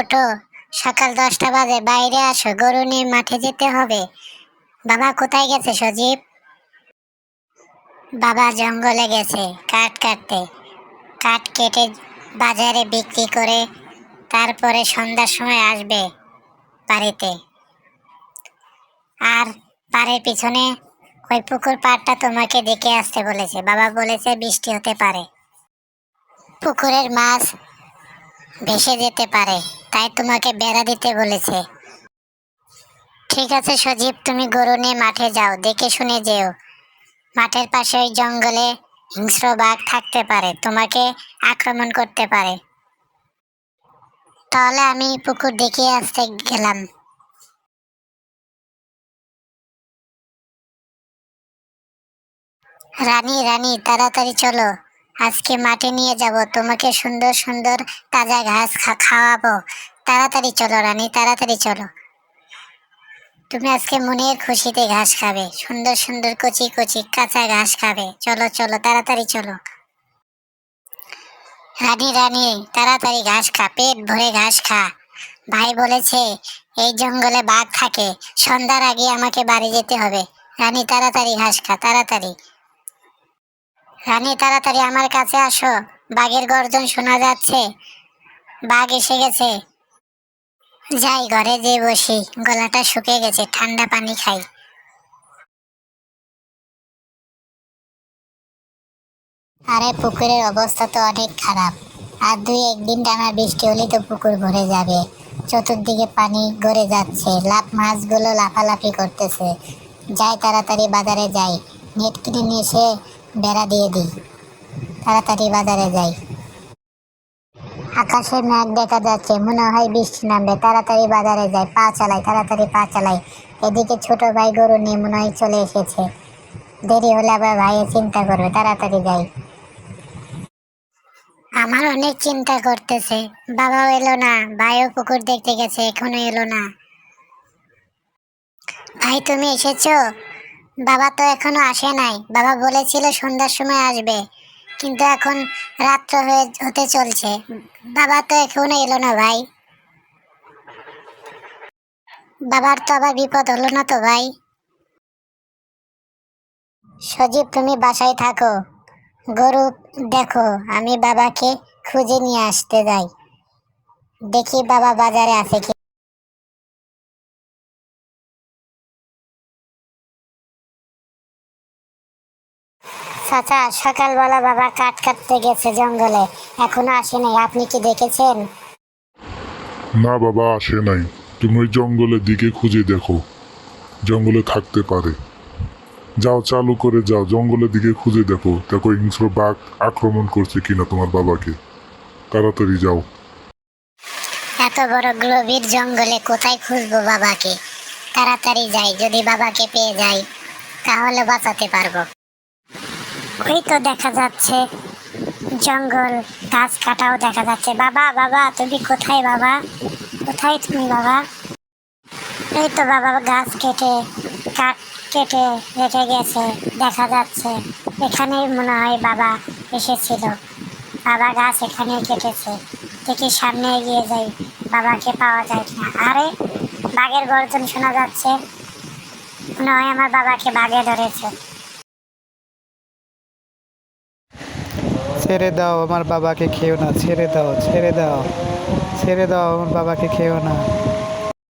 ওঠো সকাল দশটা বাজে, বাইরে আসো, গরু নিয়ে মাঠে যেতে হবে। বাবা কোথায় গেছে, সজীব? বাবা জঙ্গলে গেছে, কাঠ কাটতে। কাঠ কেটে বাজারে বিক্রি করে তারপরে সন্ধ্যার সময় আসবে বাড়িতে। আর পাড়ের পিছনে ওই পুকুর পাড়টা তোমাকে দেখে আসতে বলেছে। বাবা বলেছে বৃষ্টি হতে পারে। পুকুরের মাছ ভেসে যেতে পারে। তাই তোমাকে বেড়া দিতে বলেছে। ঠিক আছে সজীব, তুমি গরু নিয়ে মাঠে যাও, দেখে শুনে যেও। মাঠের পাশে ওই জঙ্গলে হিংস্র বাঘ থাকতে পারে, তোমাকে আক্রমণ করতে পারে। তাহলে আমি পুকুর দেখিয়ে আসতে গেলাম। রানী রানী, তাড়াতাড়ি চলো। আজকে মাঠে নিয়ে যাব, তোমাকে সুন্দর সুন্দর তাজা ঘাস খাওয়াবো। তাড়াতাড়ি চলো, রানী, তাড়াতাড়ি চলো। তুমি আজকে মনের খুশিতে ঘাস খাবে, সুন্দর সুন্দর কচি কচি কাঁচা ঘাস খাবে। চলো চলো, তাড়াতাড়ি চলো। রানী রানী, তাড়াতাড়ি ঘাস খা, পেট ভরে ঘাস খা। ভাই বলেছে, এই জঙ্গলে বাঘ থাকে, সন্ধ্যার আগে আমাকে বাড়ি যেতে হবে। রানী, তাড়াতাড়ি ঘাস খা, তাড়াতাড়ি। রানী, তাড়াতাড়ি আমার কাছে আসো। বাঘের গর্জন শোনা যাচ্ছে। বাঘ এসে গেছে। যাই, ঘরে যে বসি। গলাটা শুকিয়ে গেছে, ঠান্ডা পানি খাই। আরে, পুকুরের অবস্থা তো অনেক খারাপ। আর দুই একদিন টানা বৃষ্টি হলে তো পুকুর ভরে যাবে। চতুর্দিকে পানি গড়ে যাচ্ছে। লাভ মাছগুলো লাফালাফি করতেছে। যাই, তাড়াতাড়ি বাজারে যাই। নেট কিনে নিয়ে এসে বেড়া দিয়ে দিই। তাড়াতাড়ি বাজারে যাই। আকাশে মেঘ দেখা যাচ্ছে, মনে হয় বৃষ্টি নামবে। তাড়াতাড়ি বাজারে যাই, পা চালাই, তাড়াতাড়ি পা চালাই। এদিকে ছোট ভাই গরু নিয়ে মনে হয় চলে এসেছে। দেরি হলে আবার ভাইয়ে চিন্তা করবে, তাড়াতাড়ি যাই। আমার অনেক চিন্তা করতেছে। বাবাও এলো না, ভাইও পুকুর দেখতে গেছে, এখনও এলো না। ভাই, তুমি এসেছ? বাবা তো এখনও আসে নাই। বাবা বলেছিল সন্ধ্যার সময় আসবে, কিন্তু এখন রাত্র হয়ে হতে চলছে। বাবা তো এখনও এলো না ভাই। বাবার তো আবার বিপদ হলো না তো ভাই। সজীব, তুমি বাসায় থাকো। গরু, দেখো, আমি বাবাকে খুঁজে নিয়ে আসতে যাই। দেখি বাবা বাজারে আছে কি চাচা সকালবেলা বাবা কাঠ কাটতে গেছে জঙ্গলে। এখনও আসে নাই আপনি কি দেখেছেন? না বাবা আসে নাই। তুমি ওই জঙ্গলের দিকে খুঁজে দেখো। জঙ্গলে থাকতে পারে। যাও চালু করে যাও। জঙ্গলের দিকে খুঁজে দেখো। দেখো হিংস্র বাঘ আক্রমণ করছে কিনা তোমার বাবাকে। তাড়াতাড়ি যাও। এত বড় গভীর জঙ্গলে কোথায় খুঁজবো বাবাকে? তাড়াতাড়ি যাই যদি বাবাকে পেয়ে যাই তাহলে বাঁচাতে পারব। ওই তো দেখা যাচ্ছে। জঙ্গল, গাছ কাটাও দেখা যাচ্ছে। বাবা বাবা, তুমি কোথায় বাবা? কোথায় তুমি বাবা? এই তো বাবা, গাছ কেটে, কাঠ কেটে রেখে গেছে, দেখা যাচ্ছে। এখানেই মনে হয় বাবা এসেছিল। বাবা গাছ এখানে কেটেছে। দেখি সামনে এগিয়ে যাই, বাবাকে পাওয়া যায় কিনা। আরে, বাঘের গর্জন শোনা যাচ্ছে। মনে হয় আমার বাবাকে বাঘে ধরেছে। ছেড়ে দাও, আমার বাবাকে খেও না। ছেড়ে দাও ছেড়ে দাও ছেড়ে দাও, আমার বাবাকে খেও না।